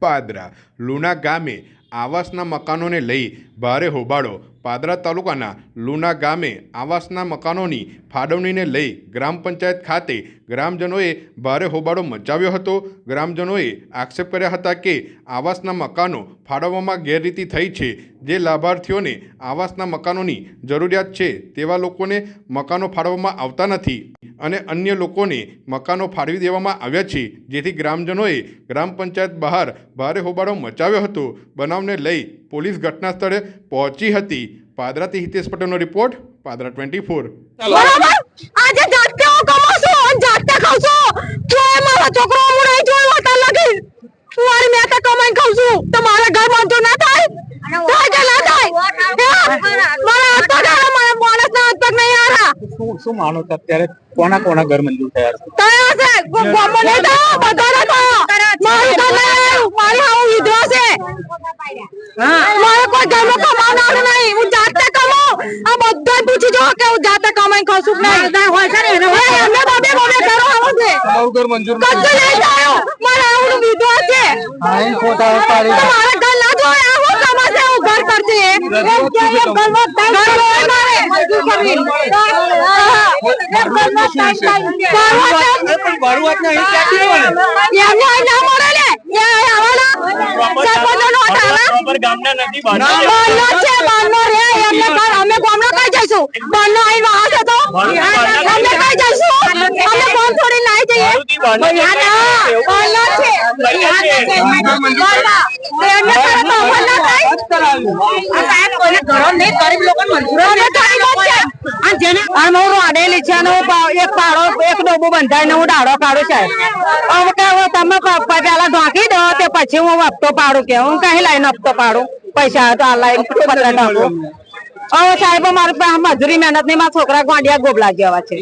પાદરા, લુણા ગામે આવાસના મકાનોને લઈ ભારે હોબાળો. પાદરા તાલુકાના લુના ગામે આવાસના મકાનોની ફાળવણીને લઈ ગ્રામ પંચાયત ખાતે ગ્રામજનોએ ભારે હોબાળો મચાવ્યો હતો. ગ્રામજનોએ આક્ષેપ કર્યા હતા કે આવાસના મકાનો ફાળવવામાં ગેરરીતિ થઈ છે. જે લાભાર્થીઓને આવાસના મકાનોની જરૂરિયાત છે તેવા લોકોને મકાનો ફાળવવામાં આવતા નથી. અને અન્ય લોકોને મકાનો ફાળવી દેવામાં આવ્યા છે. જેથી ગ્રામજનોએ ગ્રામ પંચાયત બહાર ભારે હોબાળો મચાવ્યો હતો. બનાવને લઈ પોલીસ ઘટના સ્થળે પહોંચી હતી. પાદરાથી હિતેશ પટેલનો રિપોર્ટ પાદરા ટ્વેન્ટી ફોર. આજે જાગતે હું કમાઉં છું અને જાગતે ખાઉં છું તો એ છોકરો હું નહીં જોયો અત્યાર લગી મારી મેં તો કમાઈને ખાઉં છું તો મારા ઘર બાંધો ના થાય થાય કે ના થાય હે? મારા હાથ પગ આરા, મારા માણસના હાથ પગ નહીં આરા શું માનો છો? અત્યારે કોના કોના ઘર મંજૂર થયા છે? ઘર મંજૂર ગામના નથી અમે ગામનો કઈ જઈશું. બારનો અહીં વાસ હતો અમે કઈ જઈશું અમે ફોન છોડીને નાઈ બારનો છે એક પાડો એક ડબ્બો બંધાઈને હું દાડો કાઢું છે હવે તમે પ- પ- પેલા ઢોકી દો તે પછી હું હપ્તો પાડું કે હું કઈ લાઈન હપ્તો પાડું પૈસા તો આ લાઈન બધા ઢોકું હવે સાહેબ મારે મજૂરી મહેનતની મારા છોકરા ગોંડિયા ગોબલા જેવા છે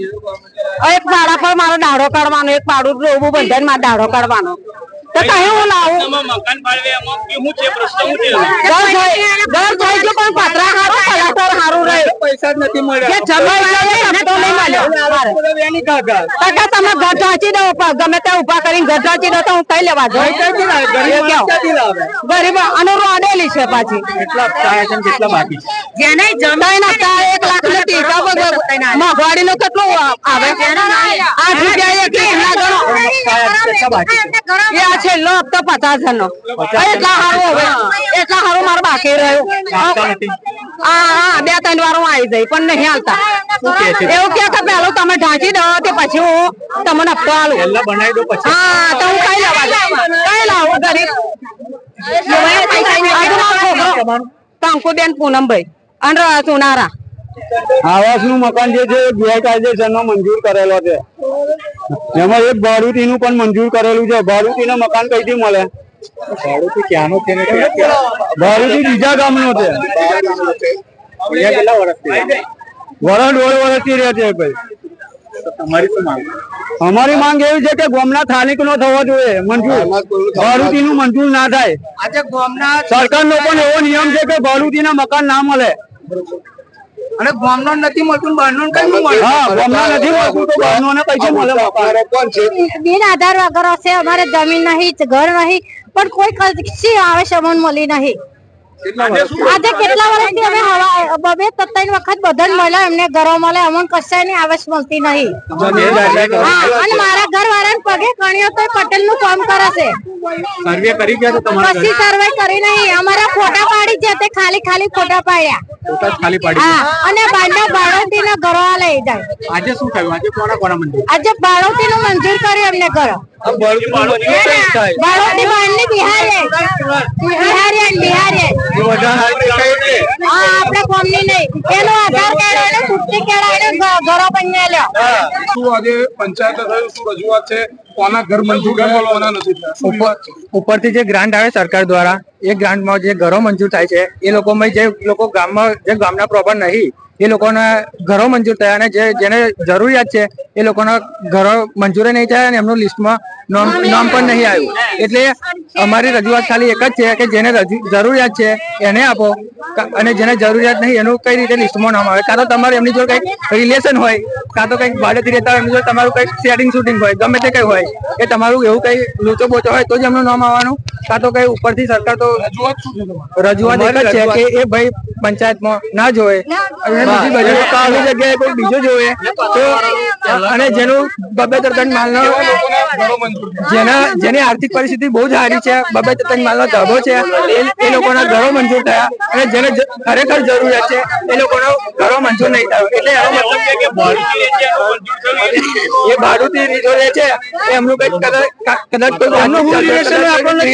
એક પાડા પર મારો દાડો કાઢવાનો એક પાડું ઉભું બંધનમાં દાડો કાઢવાનો. તો કઈ હું લાવું? મકાન ફાળવે છે? પ્રશ્ન શું છે? ઘર જોઈ ઘર જોઈ જો પણ પતરા હારું કલાકાર હારું રહે. પૈસા જ નથી મળ્યા. જમાઈ જાય એને તો નહીં મળ્યો. મારે. એની કાકા કાકા તમે ઘર ચાંચી દો ગમે ત્યાં ઊભા કરીને ઘર ચાંચી દો તો હું કઈ લેવા જાઉં? ગરીબ અને રોડેલી છે પાછી. કેટલા થયા છે ને કેટલા બાકી. જેને જમાઈ નતા એક લાખ ને કેટલો આવે આઠ રૂપિયા એક ના ગણો. એ આ છેલ્લો હપ્તો પચાસ હજાર નો એટલા હારું હવે. એટલા હારું મારો બાકી રહ્યો. હા. હા બે ત્રણ વાર હું આવી જઈ પણ નહીં હાલતા. એવું કે કે પેલું તમે ઢાંચી દો તે પછી હું તમને હપ્તો આલું. પહેલા બનાવી દો પછી. હા તો હું કઈ લેવા જાઉં કઈ લાવું ગરીબ કંકુબેન પૂનમભાઈ. અને સુનારા. આવાસનું મકાન જે છે એ ગેરકાયદેસર નો મંજૂર કરેલો છે. એમાં એક ભાડુતી નું પણ મંજૂર કરેલું છે. ભાડુતી નું મકાન કઈથી મળે? ભાડું ક્યાંનું છે ભાડુતી બીજા ગામનું છે. વર્ષથી રહે? વરણ દોઢ વર્ષથી રહે છે ભાઈ. અમારી માંગ એવી છે કે ગોમના સ્થાનિક નો થવો જોઈએ. મંજૂર. ભાડુતી નું મંજૂર ના થાય. આજે સરકાર નો પણ એવો નિયમ છે કે ભાડુતી ના મકાન ના મળે. અને ગામનો નથી મળતું બહારનો કઈ મળે? હા ગામના નથી મળતું તો બહારનો ને પૈસે મળે છે? બિન આધાર વગર છે અમારે જમીન નહીં ઘર નહીં પણ કોઈ કશી આવે છે મળી નહીં. આજે કેટલા વર્ષથી અમે બબે ત્રણ વખત બધા મળ્યા. એમને ઘરો મળે અમને કશાયની મળતી નહીં. અને મારા ઘર વાળાને પગે કણ્યો તો પટેલનું કામ કરે છે. સર્વે કરી ગયા તો તમારા કરી નહીં. અમારા ફોટા પાડી છે તે ખાલી ખાલી ફોટા પાડ્યા. ખાલી પાડી અને બાંડા બાળવતી ના ઘરો આ લઈ જાય. આજે શું થયું? આજે કોના કોના મંદિર? આજે બાળોતી નું મંજૂર કર્યું એમને ઘરો. બાળોતી બાંધની બિહારી. બિહારી અને બિહારી. હા આપણે કોમની નહીં. એનો આધાર કાર્ડ એને પુષ્ટિ કાર્ડ એને ઘ- ઘરો બનાવેલો શું આજે પંચાયત શું રજૂઆત છે? કોના ઘર મંજૂર કોના નથી ઉપરથી જે ગ્રાન્ટ આવે સરકાર દ્વારા એ ગ્રાન્ટમાં જે ઘરો મંજૂર થાય છે એ લોકોમાં જે લોકો ગામમાં જે ગામના પ્રોપર નહીં એ લોકોના ઘરો મંજૂર થયા અને જે જેને જરૂરિયાત છે એ લોકોના ઘરો મંજૂર નહીં થયા અને એમનું લિસ્ટમાં નામ નામ પણ નહીં આવ્યું. એટલે અમારી રજૂઆત ખાલી એક જ છે કે જેને જરૂરિયાત છે એને આપો. અને જેને જરૂરિયાત નહીં એનું કઈ રીતે લિસ્ટમાં નામ આવે? કાં તો તમારે એમની જોડે કંઈક રિલેશન હોય કાં તો કંઈક ભાડેથી રહેતા હોય એમની જોડે તમારું કંઈક સેટિંગ શૂટિંગ હોય ગમે તે કંઈ હોય એ તમારું એવું કંઈ લોચો બોચો હોય તો જ એમનું નામ આવવાનું? કાં તો કંઈ ઉપરથી સરકાર તો રજૂઆત એક જ છે કે એ ભાઈ પંચાયતમાં ના જોવે. અને બીજી બાજુ આવી જગ્યાએ કોઈ બીજો જોવે. તો અને જેનું બબે ત્રણ માલનો જેના જેની આર્થિક પરિસ્થિતિ બહુ જ સારી છે બબે ત્રણ માલનો ધબો છે એ લોકોના ઘરો મંજૂર થયા અને જેને ખરેખર જરૂરિયાત છે એ લોકોનો ઘરો મંજૂર નહીં થયો એટલે એનો મતલબ એ ભાડુતી રીતો લે છે એ એમનું કઈ કદાચ કદાચ કોઈ આપણને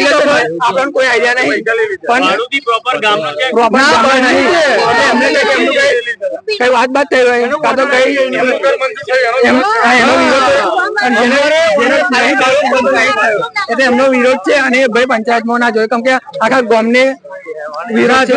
કોઈ આઈડિયા નહીં પણ ભાડુતી proper ગામનો નહીં એમને કંઈ વાત બાત થઈ હોય કાં તો કઈ એમનો એટલે એમનો વિરોધ છે અને એ ભાઈ પંચાયતમાં ના જોયો. કેમ કે આખા ગામને વિરોધ.